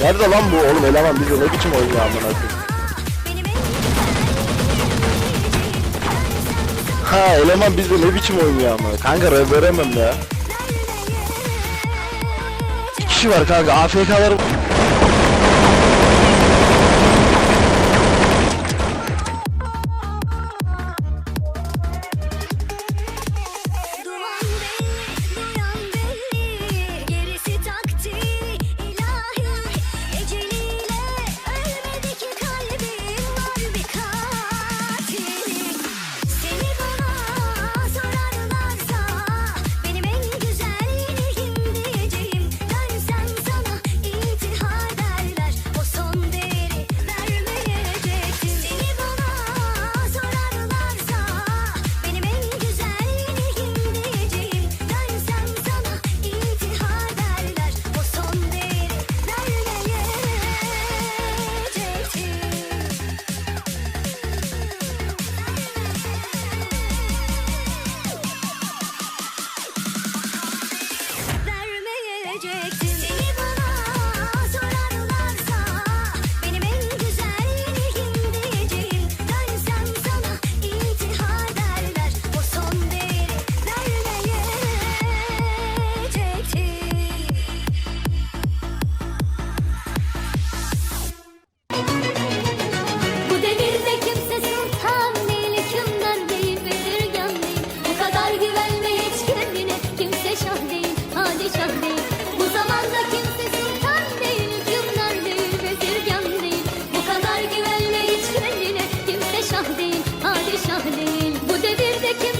Nerede lan bu oğlum eleman biz ne biçim oyun ya amına Ha eleman biz ne biçim oyun ya amına. Kanka rev veremem ya. İki kişi var kanka AFK'lar Bu zamanda kimse sultan değil Hükümdar Bu kadar güvenme hiç kendine Kimse şah değil, padişah Bu devirde kim